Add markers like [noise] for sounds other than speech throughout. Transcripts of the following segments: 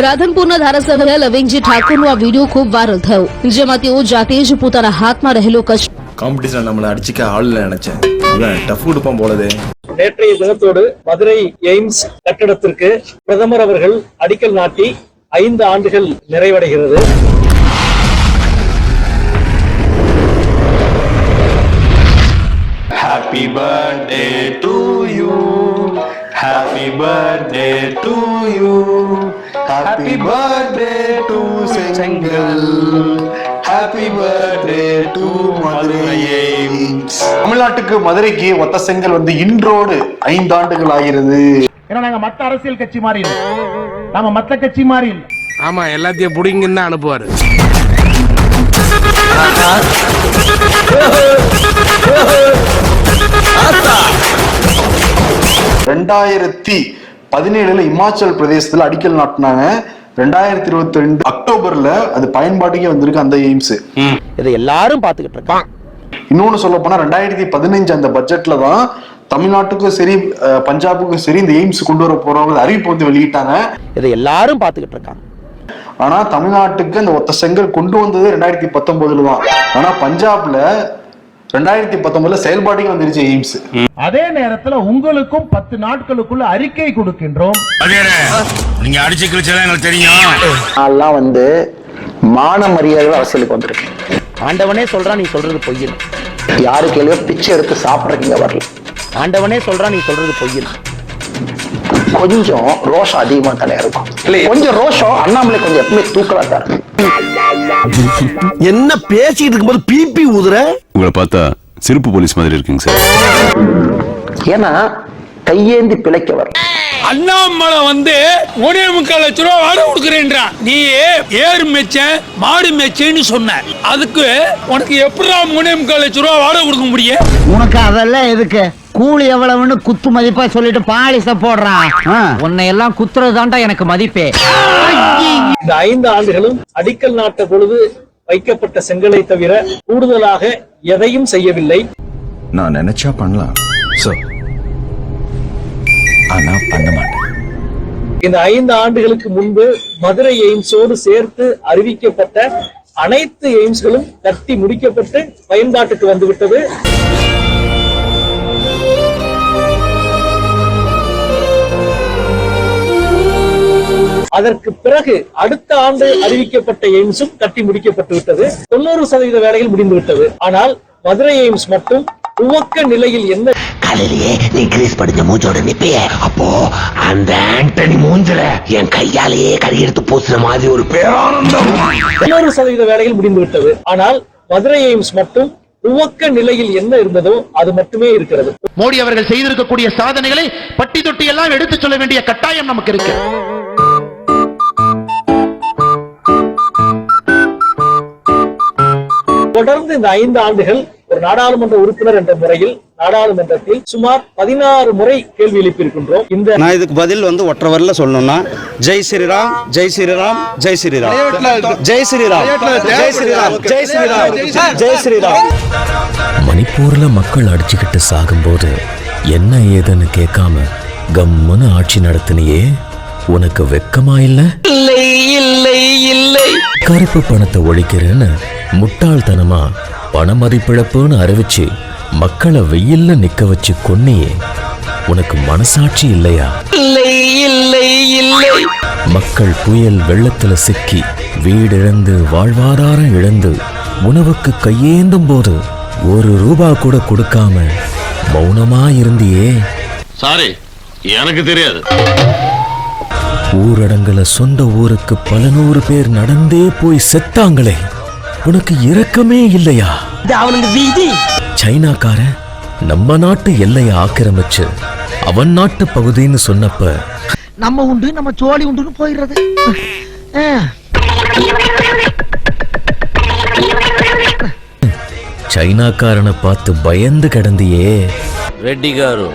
રાધનપુરના ધારાસભ્ય લવિંગજી ઠાકોરનો આ વિડીયો ખૂબ વાયરલ થયો જેમાં તેઓ જાતે જ પોતાના હાથમાં રહેલો કચરો காம்படிஷன் நம்மளை அடிச்சுக்க ஆள் இல்லை நினைச்சேன் இவன் டஃப் கொடுப்பான் போலதே நேற்றைய தினத்தோடு மதுரை எய்ம்ஸ் கட்டிடத்திற்கு பிரதமர் அவர்கள் அடிக்கல் நாட்டி ஐந்து ஆண்டுகள் நிறைவடைகிறது Happy birthday to you. Happy birthday to you. Happy birthday to Sengal. Happy birthday to Madurai Ames. தமிழ்நாட்டுக்கு மதுரைக்கு ஒத்த செங்கல் வந்து இன்றோடு ஐந்தாண்டுகள் ஆகிறது ஏன்னா நாங்க மத்த அரசியல் கட்சி மாதிரி இல்லை நாம மத்த கட்சி மாதிரி இல்லை ஆமா எல்லாத்தையும் புடிங்கன்னு தான் அனுப்புவாரு ரெண்டாயிரத்தி பதினேழுல இமாச்சல் பிரதேசத்துல அடிக்கல் நாட்டினாங்க. ரெண்டாயிரத்தி இருபத்தி ரெண்டு அக்டோபர்ல அது பயன்பாட்டுக்கே வந்திருக்கு அந்த எய்ம்ஸ். இதை எல்லாரும் பார்த்துக்கிட்டு இருக்கான் இன்னொன்னு சொல்ல போனா ரெண்டாயிரத்தி பதினஞ்சு அந்த பட்ஜெட்ல தான் தமிழ்நாட்டுக்கும் சரி பஞ்சாபுக்கும் சரி இந்த எய்ம்ஸ் கொண்டு வர போறவங்க அறிவிப்பு வந்து வெளியிட்டாங்க. இதை எல்லாரும் பார்த்துக்கிட்டு இருக்காங்க. ஆனா தமிழ்நாட்டுக்கு அந்த ஒத்த செங்கல் கொண்டு வந்தது ரெண்டாயிரத்தி பத்தொன்பதுல தான். ஆனா பஞ்சாப்ல ரெண்டாயிரத்தி பத்தொன்பதுல செயல்பாட்டுக்கு வந்துருச்சு எய்ம்ஸ். அதே நேரத்துல உங்களுக்கும் பத்து நாட்களுக்குள்ள அறிக்கை கொடுக்கின்றோம். நீங்க அடிச்சு எங்களுக்கு தெரியும். நான்லாம் வந்து மான மரியாதை அரசியலுக்கு வந்திருக்கு ஆண்டவனே சொல்றான் நீ சொல்றது பொய்யல். யாரு கேள்வியோ பிச்சை எடுத்து சாப்பிட்றீங்க வரல. ஆண்டவனே சொல்றான் நீ சொல்றது பொய்யல். கொஞ்சம் ரோஷம் அதிகமா தானே இருக்கும். கொஞ்சம் ரோஷம் அண்ணாமலை கொஞ்சம் எப்பவுமே தூக்கலா தான் இருக்கும். [laughs] என்ன பேசிட்டு இருக்கும்போது பிபி ஊதுற? உங்களை பார்த்தா சிறப்பு போலீஸ் மாதிரி இருக்குங்க சார். ஏன்னா கையேந்தி பிழைக்க வரல அண்ணாமலை வந்து ஒரே முக்கால் லட்ச ரூபா வாடகை கொடுக்குறேன்றான் நீ ஏறு மெச்சேன் மாடு மெச்சேன்னு சொன்ன. அதுக்கு உனக்கு எப்படா மூணே முக்கால் லட்ச ரூபா வாடகை கொடுக்க முடியும்? உனக்கு அதெல்லாம் எதுக்கு? கூலி எவ்வளவுன்னு குத்து மதிப்பா சொல்லிட்டு பாலிச போடுறான். உன்னை எல்லாம் குத்துறது தான்டா எனக்கு மதிப்பே. இந்த ஐந்து ஆண்டுகளும் அடிக்கல் நாட்ட பொழுது வைக்கப்பட்ட செங்கலை தவிர கூடுதலாக எதையும் செய்யவில்லை. நான் நினைச்சா பண்ணலாம் ஆனா பண்ண மாட்டேன். இந்த ஐந்து ஆண்டுகளுக்கு முன்பு மதுரை எய்ம்ஸோடு சேர்த்து அறிவிக்கப்பட்ட அனைத்து எய்ம்ஸ்களும் கட்டி முடிக்கப்பட்டு பயன்பாட்டுக்கு வந்துவிட்டது. அதற்கு பிறகு அடுத்த ஆண்டு அறிவிக்கப்பட்ட எய்ம்ஸும் கட்டி முடிக்கப்பட்டு விட்டது. தொண்ணூறு சதவீத வேலைகள் முடிந்து விட்டது. ஆனால் மதுரை எய்ம்ஸ் மட்டும் துவக்க நிலையில் என்ன காலையிலேயே நீ கிரீஸ் படிச்ச மூஞ்சோட நிப்பிய. அப்போ அந்த ஆண்டனி மூஞ்சல என் கையாலேயே கறி எடுத்து பூசுற மாதிரி ஒரு பேரானந்தம். தொண்ணூறு சதவீத வேலைகள் முடிந்து விட்டது. ஆனால் மதுரை எய்ம்ஸ் மட்டும் துவக்க நிலையில் என்ன இருந்ததோ அது மட்டுமே இருக்கிறது. மோடி அவர்கள் செய்திருக்கக்கூடிய சாதனைகளை பட்டி தொட்டி எல்லாம் எடுத்து சொல்ல வேண்டிய கட்டாயம் நமக்கு இருக்கு. தொடர்ந்து இந்த ஐந்து ஆண்டுகள் ஒரு நாடாளுமன்ற உறுப்பினர் என்ற முறையில் நாடாளுமன்றத்தில் சுமார் பதினாறு முறை கேள்வி எழுப்பியிருக்கின்றோம். இந்த நான் இதுக்கு பதில் வந்து ஒற்றை வரல சொல்லணும்னா ஜெய் ஸ்ரீராம் ஜெய் ஸ்ரீராம் ஜெய் ஸ்ரீராம். ஜெய் ஸ்ரீராம் ஜெய் ஸ்ரீராம் ஜெய் ஸ்ரீராம் ஜெய் ஸ்ரீராம். மணிப்பூர்ல மக்கள் அடிச்சுக்கிட்டு சாகும்போது என்ன ஏதுன்னு கேட்காம கம்முன்னு ஆட்சி நடத்தினியே உனக்கு வெக்கமா இல்ல? இல்லை இல்லை இல்லை. கருப்பு பணத்தை ஒழிக்கிறேன்னு முட்டாள்தனமா பண மதிப்பிழப்புன்னு அறிவிச்சு மக்களை வெயில்ல நிக்க வச்சு கொன்னியே. உனக்கு மனசாட்சி இல்லையா? இல்லை இல்லை இல்லை. மக்கள் புயல் வெள்ளத்துல சிக்கி வீடிழந்து வாழ்வாதாரம் இழந்து உணவுக்கு கையேந்தும் போது ஒரு ரூபா கூட கொடுக்காம மௌனமா இருந்தியே. சாரி எனக்கு தெரியாது. ஊரடங்குல சொந்த ஊருக்கு பல நூறு பேர் நடந்தே போய் செத்தாங்களே. உனக்கு இரக்கமே இல்லையா? சைனாக்காரன் நம்ம நாட்டு எல்லையை ஆக்கிரமிச்சு அவன் நாட்டு பகுதின்னு சொன்னப்ப நம்ம உண்டு நம்ம சோழி உண்டுன்னு போயிடுறது. சைனாக்காரனை பார்த்து பயந்து கிடந்தியே. ரெட்டி காரு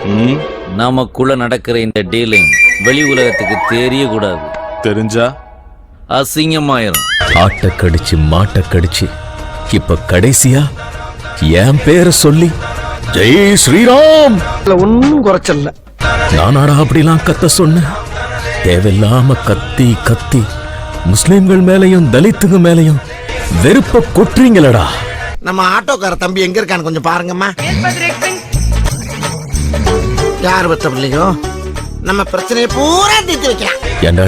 நமக்குள்ள நடக்கிற இந்த டீலிங் வெளி உலகத்துக்கு தெரியக்கூடாது. தெரிஞ்சா? அசிங்கமாயிரும். ஆட்டை கடிச்சு மாட்டை கடிச்சு இப்ப கடைசியா என் பேரை சொல்லி ஜெய் ஸ்ரீராம்! ஒன்னும் குறைச்சல்ல. நானாடா அப்படிலாம் கத்த சொன்னேன். தேவையில்லாம கத்தி கத்தி. முஸ்லிம்கள் மேலையும் தலித்துங்க மேலையும் வெறுப்ப கொட்டுறீங்களடா. நம்ம ஆட்டோக்கார தம்பி எங்க இருக்கான்னு கொஞ்சம் பாருங்கம்மா. யார் பத்த பிள்ளைங்க நம்ம பிரச்சனையை பூரா தீர்த்து வைக்கலாம் ஏண்டா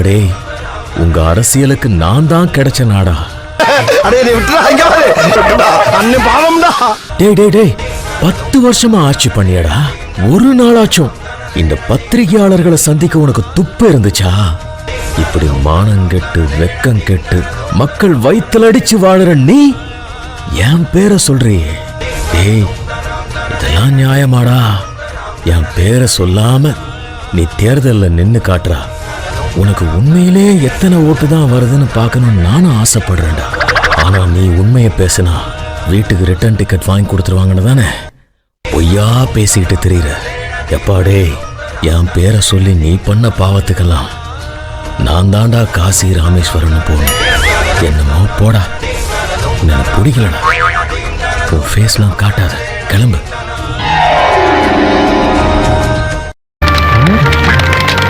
உங்க அரசியலுக்கு நான் தான் கிடைச்ச நாடா? டேய் டேய் டேய் பத்து வருஷமா ஆட்சி பண்ணியடா. ஒரு நாளாச்சும் இந்த பத்திரிகையாளர்களை சந்திக்க உனக்கு துப்பு இருந்துச்சா? இப்படி மானங்கெட்டு வெக்கம் கெட்டு மக்கள் வயித்துல அடிச்சு வாழுற நீ என் பேரை சொல்றியே. டேய் இதெல்லாம் நியாயமாடா. என் பேரை சொல்லாம நீ தேர்தல்ல நின்னு காட்டுறா. உனக்கு உண்மையிலே எத்தனை ஓட்டு தான் வருதுன்னு பார்க்கணும்னு நானும் ஆசைப்படுறேன்டா. ஆனா நீ உண்மையை பேசினா வீட்டுக்கு ரிட்டர்ன் டிக்கெட் வாங்கி கொடுத்துருவாங்கன்னு தானே? பொய்யா பேசிக்கிட்டு தெரியுற. எப்பாடே என் பேரை சொல்லி நீ பண்ண பாவத்துக்கெல்லாம் நான் தாண்டா காசி ராமேஸ்வரன் போகணும் என்னமோ போடா. எனக்கு பிடிக்கலடா. உன் ஃபேஸ்லாம் காட்டாத. கிளம்பு.